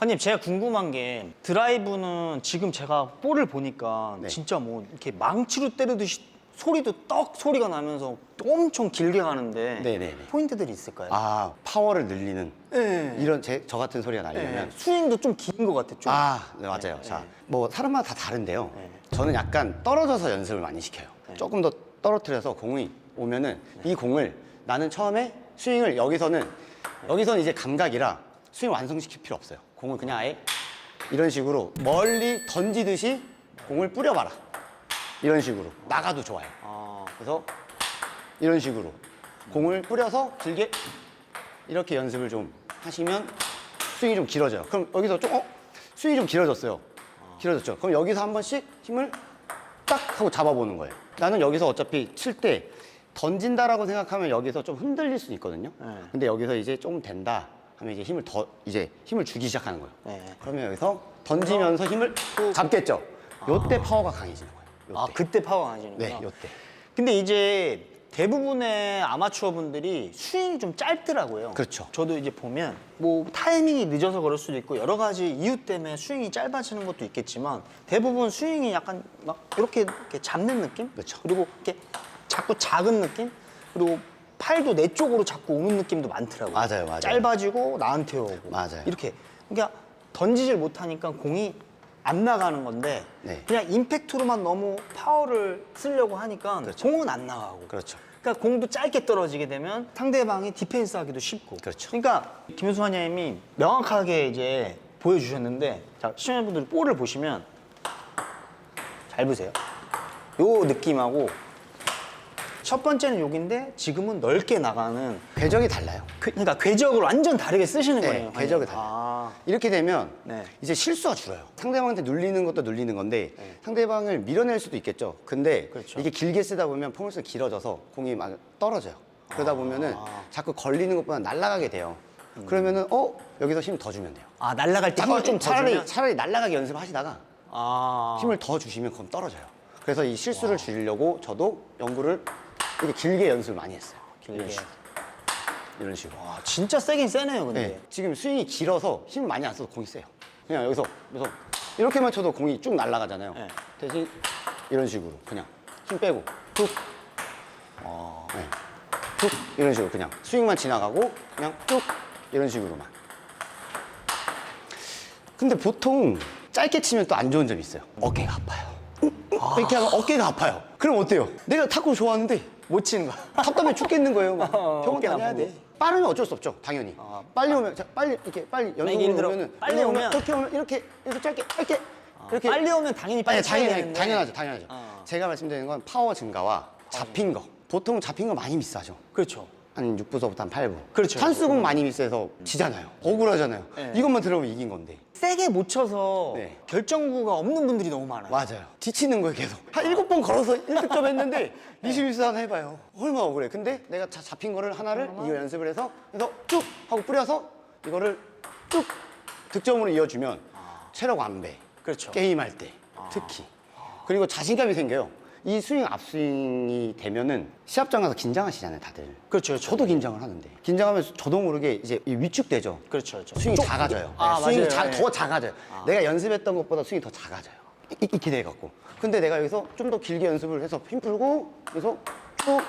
관님 제가 궁금한 게 드라이브는 지금 제가 볼을 보니까 네. 진짜 뭐 이렇게 망치로 때리듯이 소리도 떡 소리가 나면서 엄청 길게 가는데 네네네. 포인트들이 있을까요? 아 파워를 늘리는 네. 이런 제, 저 같은 소리가 네. 나려면 스윙도 좀 긴 것 같아 좀. 아 네, 맞아요. 네, 자 네. 뭐 사람마다 다 다른데요. 네. 저는 약간 떨어져서 연습을 많이 시켜요. 조금 더 떨어뜨려서 공이 오면은 이 공을 나는 처음에 스윙을 여기서는 여기서는 이제 감각이라 스윙 완성시킬 필요 없어요. 공을 그냥 아예 이런 식으로 멀리 던지듯이 공을 뿌려봐라. 이런 식으로 나가도 좋아요. 아, 그래서 이런 식으로 공을 뿌려서 길게 이렇게 연습을 좀 하시면 스윙이 좀 길어져요. 그럼 여기서 좀 어? 스윙이 좀 길어졌어요. 길어졌죠. 그럼 여기서 한 번씩 힘을 딱 하고 잡아보는 거예요. 나는 여기서 어차피 칠 때 던진다라고 생각하면 여기서 좀 흔들릴 수 있거든요. 네. 근데 여기서 이제 좀 된다 하면 이제 힘을 더 이제 힘을 주기 시작하는 거예요. 네. 그러면 여기서 던지면서 힘을 잡겠죠. 요때 파워가 강해지는 거예요. 요때. 아 그때 파워가 나지는구나. 네, 요때. 근데 이제 대부분의 아마추어 분들이 스윙이 좀 짧더라고요. 그렇죠. 저도 이제 보면 뭐 타이밍이 늦어서 그럴 수도 있고 여러 가지 이유 때문에 스윙이 짧아지는 것도 있겠지만 대부분 스윙이 약간 막 이렇게, 이렇게 잡는 느낌? 그렇죠. 그리고 이렇게 자꾸 작은 느낌? 그리고 팔도 내 쪽으로 자꾸 오는 느낌도 많더라고요. 맞아요, 맞아요. 짧아지고 나한테 오고. 맞아요. 이렇게 그러니까 던지질 못하니까 공이 안 나가는 건데 네. 그냥 임팩트로만 너무 파워를 쓰려고 하니까 공은 안 나가고. 그렇죠. 그러니까 공도 짧게 떨어지게 되면 상대방이 디펜스 하기도 쉽고. 그렇죠. 그러니까 김효수 환자님이 명확하게 이제 보여주셨는데 자, 시청자분들 볼을 보시면 잘 보세요. 요 느낌하고 첫 번째는 여기인데 지금은 넓게 나가는 궤적이 달라요. 그, 러니까 궤적을 완전 다르게 쓰시는 네, 거예요. 궤적이. 달라요. 아, 이렇게 되면 네. 이제 실수가 줄어요. 상대방한테 눌리는 것도 눌리는 건데 상대방을 밀어낼 수도 있겠죠. 근데 그렇죠. 이게 길게 쓰다 보면 포물선이 길어져서 공이 막 떨어져요. 그러다 보면은 자꾸 걸리는 것보다 날아가게 돼요. 그러면은 어 여기서 힘 더 주면 돼요. 아 날라갈 때 힘을 좀더 차라리 주면 차라리 날아가게 연습하시다가 아, 힘을 더 주시면 그럼 떨어져요. 그래서 이 실수를 줄이려고 저도 연구를 이렇게 길게 연습을 많이 했어요. 길게. 이런 식으로. 이런 식으로. 와, 진짜 세긴 세네요, 근데. 네. 지금 스윙이 길어서 힘 많이 안 써도 공이 세요. 그냥 여기서 그래서 이렇게만 쳐도 공이 쭉 날아가잖아요. 네. 대신 이런 식으로 그냥 힘 빼고 툭, 어, 네. 툭 이런 식으로 그냥 스윙만 지나가고 그냥 쭉 이런 식으로만. 근데 보통 짧게 치면 또 안 좋은 점이 있어요. 어깨가 아파요. 이렇게 하면 어깨가 아파요. 그럼 어때요? 내가 탁구 좋아하는데 못 치는 거. 답답해 죽겠는 거예요. 막. 어, 병원 어깨는 다녀야. 돼. 빠르면 어쩔 수 없죠, 당연히. 빨리 오면, 자, 빨리 이렇게 빨리 연속으로 힘들어. 오면은 빨리 오면. 이렇게 오면 이렇게 이렇게 짧게 이렇게 이렇게 빨리 오면 당연히 빨리 아니, 쳐야 당연히 되는데. 당연하죠, 당연하죠. 어. 제가 말씀드리는 건 파워 증가와 잡힌 거. 보통 잡힌 거 많이 미스하죠. 그렇죠. 한 6부서부터 한 8부. 그렇죠. 찬스공 많이 미스해서 지잖아요. 억울하잖아요. 네. 이것만 들어오면 이긴 건데. 세게 못 쳐서 네. 결정구가 없는 분들이 너무 많아요. 맞아요. 지치는 거예요, 계속. 한 일곱 번 걸어서 1득점 했는데 리시 미스 하나 해봐요. 얼마나 억울해. 근데 내가 자- 잡힌 거를 하나를 이거 연습을 해서 그래서 쭉 하고 뿌려서 이거를 쭉 득점으로 이어주면 체력 안배. 그렇죠. 게임할 때 특히. 그리고 자신감이 생겨요. 이 스윙 앞스윙이 되면은 시합장 가서 긴장하시잖아요, 다들. 그렇죠, 그렇죠. 저도 긴장을 하는데. 긴장하면서 저도 모르게 이제 이 위축되죠. 그렇죠, 그렇죠. 스윙이 좀- 작아져요. 아, 네, 스윙이 맞아요. 자- 네. 더 작아져요. 내가 연습했던 것보다 스윙이 더 작아져요. 이- 이렇게 돼 갖고. 근데 내가 여기서 좀 더 길게 연습을 해서 힘 풀고 여기서 쭉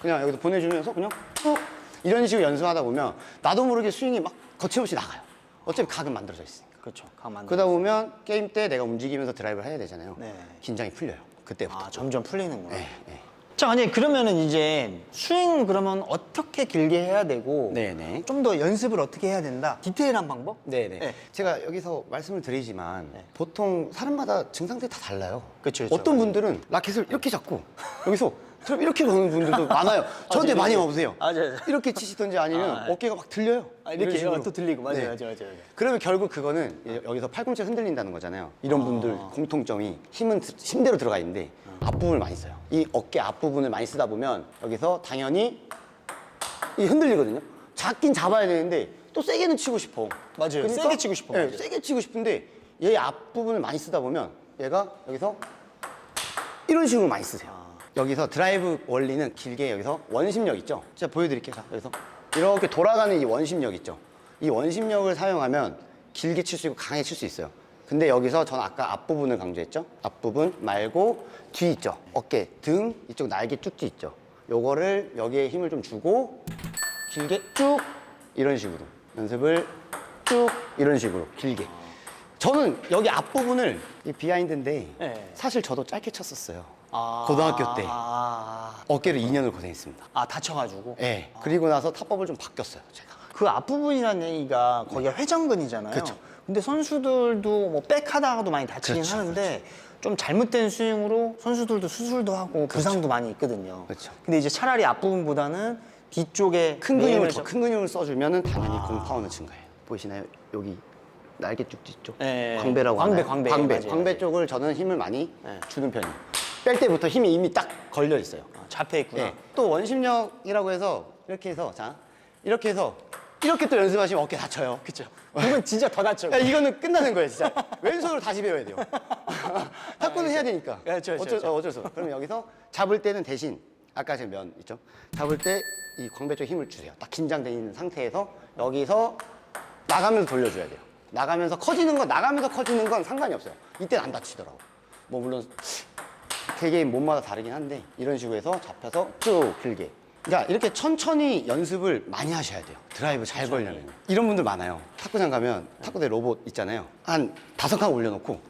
그냥 여기서 보내주면서 그냥 쭉 이런 식으로 연습하다 보면 나도 모르게 스윙이 막 거침없이 나가요. 어차피 각은 만들어져 있으니까. 그렇죠. 강 그러다 보면 게임 때 내가 움직이면서 드라이브를 해야 되잖아요. 네. 긴장이 풀려요. 그때부터. 아, 점점 풀리는구나. 네, 네. 자, 아니 그러면은 이제 스윙 그러면 어떻게 길게 해야 되고 네, 네. 좀 더 연습을 어떻게 해야 된다. 디테일한 방법? 네네. 네. 제가 여기서 말씀을 드리지만 보통 사람마다 증상들이 다 달라요. 그쵸, 그쵸. 어떤 분들은 라켓을 이렇게 잡고 여기서 저 이렇게 거는 분들도 많아요. 저한테 아, 많이. 와보세요. 아, 네, 네. 이렇게 치시던지 아니면 아, 네. 어깨가 막 들려요. 아, 이렇게 식으로. 또 들리고 맞아요, 네. 맞아요, 맞아요. 그러면 결국 그거는 이- 여기서 팔꿈치 흔들린다는 거잖아요. 이런 분들 공통점이 힘은 드- 힘대로 들어가 있는데 앞부분을 많이 써요. 이 어깨 앞부분을 많이 쓰다 보면 여기서 당연히 이 흔들리거든요. 잡긴 잡아야 되는데 또 세게는 치고 싶어. 맞아요. 세게 치고 싶어, 네, 맞아요. 세게 치고 싶은데 얘 앞부분을 많이 쓰다 보면 얘가 여기서 이런 식으로 많이 쓰세요. 여기서 드라이브 원리는 길게 여기서 원심력 있죠? 제가 보여드릴게요. 자, 여기서 이렇게 돌아가는 이 원심력 있죠? 이 원심력을 사용하면 길게 칠 수 있고 강하게 칠 수 있어요. 근데 여기서 전 아까 앞부분을 강조했죠. 앞부분 말고 뒤 있죠. 어깨, 등, 이쪽 날개 쭉뒤 있죠. 요거를 여기에 힘을 좀 주고 길게 쭉 이런 식으로 연습을 쭉 이런 식으로 길게. 저는 여기 앞부분을 이 비하인드인데 네. 사실 저도 짧게 쳤었어요. 아. 고등학교 때 아, 어깨를 2년을 고생했습니다. 아 다쳐가지고. 예. 그리고 나서 탑법을 좀 바뀌었어요, 제가. 그 앞부분이라는 얘기가 거기가 회전근이잖아요. 그쵸. 근데 선수들도 뭐 백하다가도 많이 다치긴 그렇죠, 하는데 좀 잘못된 스윙으로 선수들도 수술도 하고 부상도 많이 있거든요. 그렇죠. 근데 이제 차라리 앞부분보다는 뒤쪽에 큰 근육을 더 좀- 큰 근육을 써주면은 당연히 공 파워는 증가해요. 보이시나요? 여기 날개 쭉 뒤쪽 네. 광배라고 광배, 하나요? 광배. 광배, 맞아요, 광배 맞아요. 쪽을 저는 힘을 많이 네. 주는 편이에요. 뺄 때부터 힘이 이미 딱 걸려 있어요. 아, 잡혀 있구나. 예. 또 원심력이라고 해서 이렇게 해서 자 이렇게 해서 이렇게 또 연습하시면 어깨 다쳐요. 그쵸. 그러면 진짜 더 다쳐. 야, 이거는 끝나는 거예요, 진짜. 왼손으로 다시 배워야 돼요. 탁구는 해야 되니까. 그렇죠, 그렇죠, 어쩔, 그렇죠. 어, 어쩔 수 없어. 그럼 여기서 잡을 때는 대신 아까 제 면 있죠? 잡을 때 이 광배 쪽 힘을 주세요. 딱 긴장돼 있는 상태에서 여기서 나가면서 돌려줘야 돼요. 나가면서 커지는 건 나가면서 커지는 건 상관이 없어요. 이때는 안 다치더라고. 뭐 물론 개개인 몸마다 다르긴 한데 이런 식으로 해서 잡혀서 쭉 길게. 그러니까 이렇게 천천히 연습을 많이 하셔야 돼요. 드라이브 잘 걸려면. 이런 분들 많아요. 탁구장 가면 탁구대 로봇 있잖아요. 한 다섯 칸 올려놓고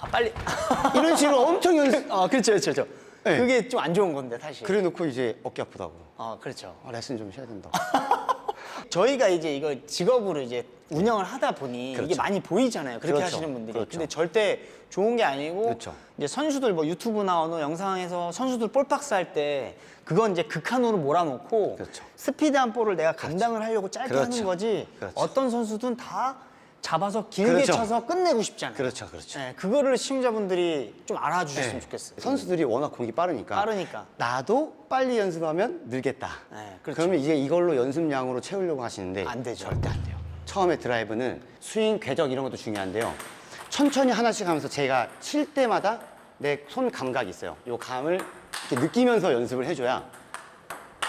아, 빨리. 이런 식으로 엄청 연습. 아, 그렇죠, 그렇죠, 그렇죠. 네. 그게 좀 안 좋은 건데, 사실. 그래 놓고 이제 어깨 아프다고. 아, 그렇죠. 아, 레슨 좀 쉬어야 된다. 저희가 이제 이걸 직업으로 이제 운영을 하다 보니 이게 그렇죠. 많이 보이잖아요. 그렇게 그렇죠. 하시는 분들이. 그렇죠. 근데 절대 좋은 게 아니고 그렇죠. 이제 선수들 뭐 유튜브나 어느 영상에서 선수들 볼박스 할 때 그건 이제 극한으로 몰아놓고 그렇죠. 스피드한 볼을 내가 감당을 하려고 짧게 그렇죠. 하는 거지 그렇죠. 어떤 선수든 다 잡아서 길게 그렇죠. 쳐서 끝내고 싶잖아요. 그렇죠, 그렇죠. 네, 그거를 시청자분들이 좀 알아주셨으면 네. 좋겠어요. 선수들이 워낙 공이 빠르니까. 빠르니까. 나도 빨리 연습하면 늘겠다. 네, 그렇죠. 그러면 이제 이걸로 연습량으로 채우려고 하시는데 안 되죠. 절대 안 돼요. 처음에 드라이브는 스윙 궤적 이런 것도 중요한데요. 천천히 하나씩 하면서 제가 칠 때마다 내 손 감각이 있어요. 요 감을 이렇게 느끼면서 연습을 해줘야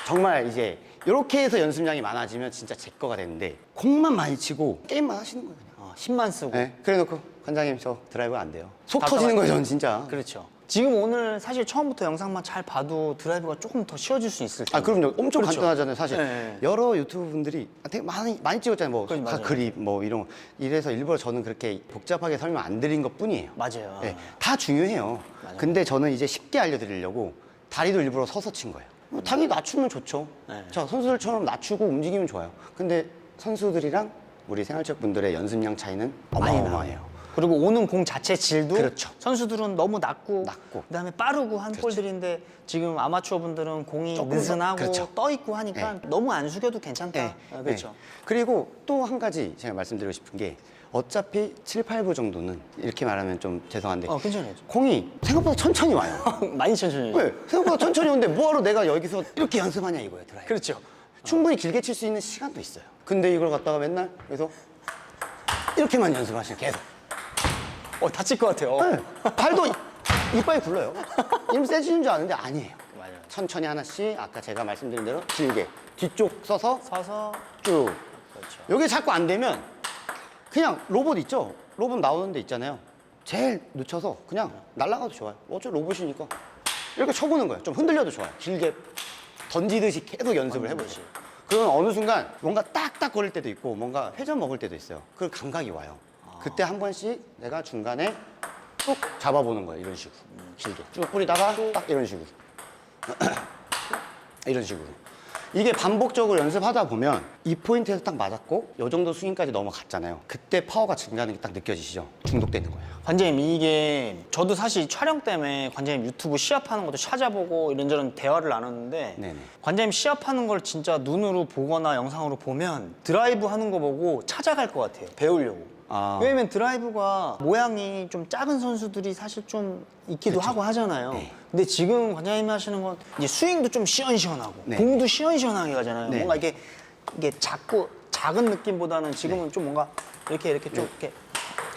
정말 이제 이렇게 해서 연습량이 많아지면 진짜 제 거가 되는데 공만 많이 치고 게임만 하시는 거예요. 그냥. 어, 힘만 쓰고. 네, 그래놓고 관장님 저 드라이브 안 돼요. 속. 터지는 거예요, 저는 진짜. 그렇죠. 지금 오늘 사실 처음부터 영상만 잘 봐도 드라이브가 조금 더 쉬워질 수 있을 텐데. 아 그럼요 엄청 그렇죠. 간단하잖아요 사실 네. 여러 유튜브 분들이 되게 많이 많이 찍었잖아요 뭐 그럼 다 맞아요. 그립 뭐 이런 거 이래서 일부러 저는 그렇게 복잡하게 설명 안 드린 것 뿐이에요 맞아요. 네, 다 중요해요. 근데 저는 이제 쉽게 알려드리려고 다리도 일부러 서서 친 거예요 뭐 당연히 낮추면 좋죠 네. 자 선수들처럼 낮추고 움직이면 좋아요 근데 선수들이랑 우리 생활체육 분들의 연습량 차이는 어마어마해요 그리고 오는 공 자체 질도 그렇죠. 선수들은 너무 낮고, 낮고. 그다음에 빠르고 한 볼들인데 지금 아마추어 분들은 공이 조금 더- 느슨하고 그렇죠. 떠 있고 하니까 너무 안 숙여도 괜찮다. 네, 아, 그렇죠. 네. 그리고 또 한 가지 제가 말씀드리고 싶은 게 어차피 7, 8부 정도는 이렇게 말하면 좀 죄송한데 어, 괜찮아요. 공이 생각보다 천천히 와요. 많이 천천히. 네, 생각보다 천천히 오는데 뭐하러 내가 여기서 이렇게 연습하냐 이거예요 드라이브. 그렇죠. 충분히 길게 칠 수 있는 시간도 있어요. 근데 이걸 갖다가 맨날 여기서 이렇게만 연습하시는 계속. 어, 다칠 것 같아요. 네, 발도 이- 이빨이 굴러요. 이름 세지는 줄 아는데 아니에요. 맞아요. 천천히 하나씩 아까 제가 말씀드린 대로 길게 뒤쪽 써서 서서 쭉. 그렇죠. 여기 자꾸 안 되면 그냥 로봇 있죠? 로봇 나오는 데 있잖아요. 제일 늦춰서 그냥 날아가도 좋아요. 어차피 로봇이니까. 이렇게 쳐보는 거예요. 좀 흔들려도 좋아요. 길게 던지듯이 계속 연습을 해보세요. 그러면 어느 순간 뭔가 딱딱 거릴 때도 있고 뭔가 회전 먹을 때도 있어요. 그 감각이 와요. 그때 한 번씩 내가 중간에 쭉 잡아보는 거예요. 이런 식으로. 길게. 쭉 뿌리다가 딱 이런 식으로. 이런 식으로. 이게 반복적으로 연습하다 보면 이 포인트에서 딱 맞았고 요 정도 스윙까지 넘어갔잖아요. 그때 파워가 증가하는 게 딱 느껴지시죠? 중독되는 거예요. 관장님 이게 저도 사실 촬영 때문에 관장님 유튜브 시합하는 것도 찾아보고 이런저런 대화를 나눴는데 네네. 관장님 시합하는 걸 진짜 눈으로 보거나 영상으로 보면 드라이브 하는 거 보고 찾아갈 것 같아요 배우려고 아. 왜냐면 드라이브가 모양이 좀 작은 선수들이 사실 좀 있기도 하고 하잖아요 네. 근데 지금 관장님이 하시는 건 이제 스윙도 좀 시원시원하고 네. 공도 시원시원하게 가잖아요 네. 뭔가 이게 이게 작고 작은 느낌보다는 지금은 좀 뭔가 이렇게 이렇게 좀 이렇게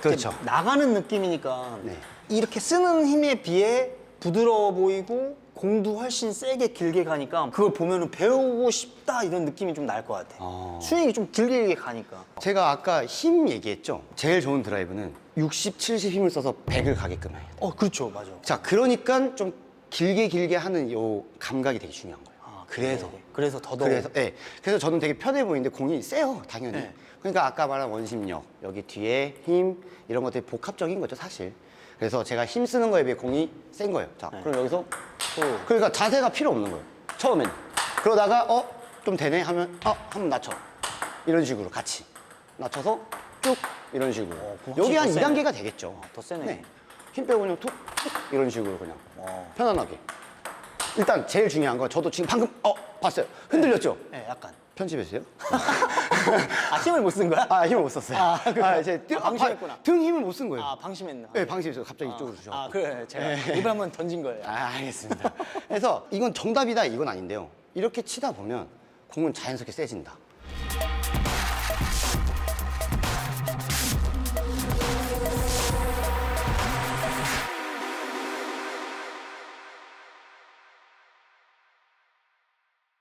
그렇죠. 이렇게 나가는 느낌이니까 네. 이렇게 쓰는 힘에 비해 부드러워 보이고 공도 훨씬 세게 길게 가니까 그걸 보면은 배우고 싶다 이런 느낌이 좀 날 것 같아. 어. 스윙이 좀 길게 길게 가니까. 제가 아까 힘 얘기했죠. 제일 좋은 드라이브는 60, 70 힘을 써서 100을 가게끔 해야 돼. 어, 그렇죠, 맞아. 자, 그러니까 좀 길게 길게 하는 요 감각이 되게 중요한 거예요. 아, 그래서 그래서 더더욱 그래서 예. 그래서 저는 되게 편해 보이는데 공이 세요, 당연히. 네. 그러니까 아까 말한 원심력, 여기 뒤에 힘 이런 것들이 복합적인 거죠, 사실. 그래서 제가 힘 쓰는 거에 비해 공이 센 거예요. 자, 네. 그럼 여기서 또 그러니까 자세가 필요 없는 거예요. 처음엔. 그러다가 어, 좀 되네 하면 어, 한번 낮춰. 이런 식으로 같이. 낮춰서 쭉 이런 식으로. 어, 그거 여기 한 더 세네. 2단계가 되겠죠. 어, 더 세네. 힘 빼고 그냥 툭, 툭 이런 식으로 그냥. 어. 편안하게. 일단 제일 중요한 건 저도 지금 방금 어, 봤어요. 흔들렸죠? 네, 약간. 편집해주세요. 아, 힘을 못 쓴 거야? 아, 힘을 못 썼어요. 아, 그래요? 이제 등, 아, 방심했구나. 등 힘을 못 쓴 거예요. 아, 방심했나? 네, 방심했어요. 갑자기 이쪽으로 주셔. 아, 그래. 제가 입을 한번 던진 거예요. 아, 알겠습니다. 그래서 이건 정답이다 이건 아닌데요. 이렇게 치다 보면 공은 자연스럽게 세진다.